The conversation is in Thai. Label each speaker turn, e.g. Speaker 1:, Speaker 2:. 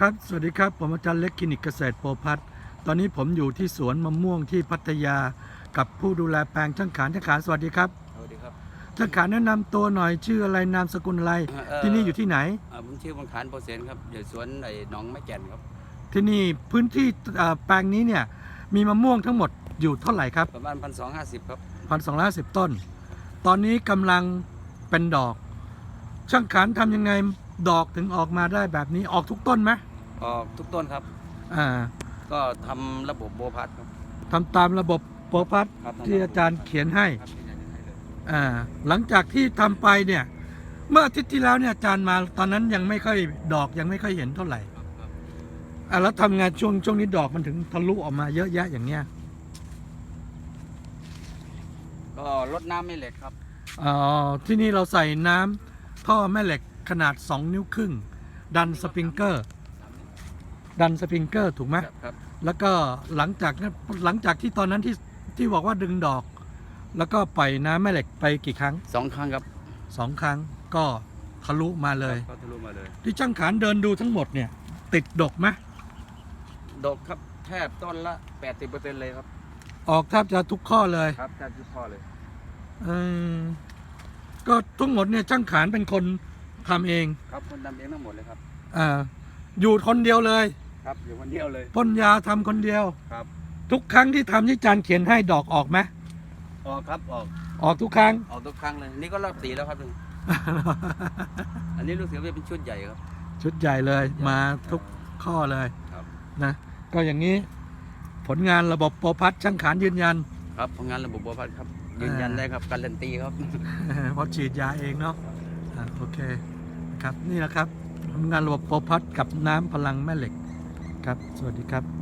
Speaker 1: ครับ สวัสดีครับ ผมอาจารย์เล็กคลินิกเกษตรโพพัฒน์ตอนนี้ผมอยู่ที่สวนมะม่วงที่พัทยา กับผู้ดูแลแปลงช่างขานช่างขานสวัสดีครับ
Speaker 2: สวัสดีครับ
Speaker 1: ช่างขานแนะนำตัวหน่อยชื่ออะไรนามสกุลอะไร
Speaker 2: เอ่อ
Speaker 1: ที่นี่อยู่ที่ไหน
Speaker 2: อ่าผมชื่อบังคารโปรเซนครับอยู่สวนไอ้หนองไม้แก่นครับ
Speaker 1: ที่นี่พื้นที่เอ่อแปลงนี้เนี่ยมีมะม่วงทั้งหมดอยู่เท่าไหร่ครับ
Speaker 2: ประมาณพันสองห้าสิบครับ
Speaker 1: พันสองร้อยสิบต้น ตอนนี้กำลังเป็นดอก ช่างขานทำยังไงดอกถึงออกมาได้แบบนี้ออกทุกต้นไหม
Speaker 2: ออกทุกต้นครับ
Speaker 1: อ่า
Speaker 2: ก็ทำระบบโบพัดครับ
Speaker 1: ทำตามระบบโพพัฒน์
Speaker 2: ครับ
Speaker 1: ที่อาจารย์เขียนให้
Speaker 2: ครับที่อาจารย์เขียนให้เลย
Speaker 1: อ่าหลังจากที่ทำไปเนี่ย เมื่ออาทิตย์ที่แล้วเนี่ยอาจารย์มาตอนนั้นยังไม่ค่อยดอกยังไม่ค่อยเห็นเท่าไหร่
Speaker 2: ครับครับ
Speaker 1: อะแล้วทำงานช่วงช่วงนี้ดอกมันถึงทะลุออกมาเยอะแยะอย่างเงี้ย
Speaker 2: ก็ลดน้ำไม่เหล็กครับ
Speaker 1: อ๋อที่นี่เราใส่น้ำท่อแม่เหล็กขนาด 2 นิ้วครึ่ง ดันสปริงเกอร์ ดันสปริงเกอร์ถูกไหม
Speaker 2: ครับครับ
Speaker 1: แล้วก็หลังจากนั้นหลังจากที่ตอนนั้นที่ที่บอกว่าดึงดอก แล้วก็ปล่อยน้ำแม่เหล็กไปกี่ครั้ง
Speaker 2: สองครั้งครับ
Speaker 1: สองครั้งก็ทะลุมาเลย
Speaker 2: ก็ทะลุมาเลย
Speaker 1: ที่ช่างขานเดินดูทั้งหมดเนี่ย ติดดกไหม
Speaker 2: ดกครับแทบต้นละแปดสิบเปอร์เซ็นต์เลยครับ
Speaker 1: ออกแทบจะทุกข้อเลย
Speaker 2: ครับแทบทุกข้อเลย
Speaker 1: เออก็ทั้งหมดเนี่ยช่างขานเป็นคนทำเอง
Speaker 2: ครับคนทำเองทั้งหมดเลยครับ
Speaker 1: อ่าอยู่คนเดียวเลย
Speaker 2: ครับอยู่คนเดียวเลย
Speaker 1: พ่นยาทำคนเดียว
Speaker 2: ครับ
Speaker 1: ทุกครั้งที่ทำที่จานเขียนให้ดอกออกไหม
Speaker 2: ออกครับออก
Speaker 1: ออกทุกครั้ง
Speaker 2: ออกทุกครั้งเลย นี่ก็รอบสี่แล้วครับนี่อันนี้รู้สึกว่าเป็นชุดใหญ่ครับ
Speaker 1: ชุดใหญ่เลยมาทุกข้อเลย
Speaker 2: ครับ
Speaker 1: นะก็อย่างนี้ผลงานระบบโปรพัทช่างขานยืนยัน
Speaker 2: ครับผลงานระบบบัวพัดครับ ยืนยันได้ครับการันตีครับ
Speaker 1: เพราะฉีดยาเองเนาะอะโอเคนะครับนี่แหละครับทำงานระบบโปรพัทกับน้ำพลังแม่เหล็ก ครับ สวัสดีครับ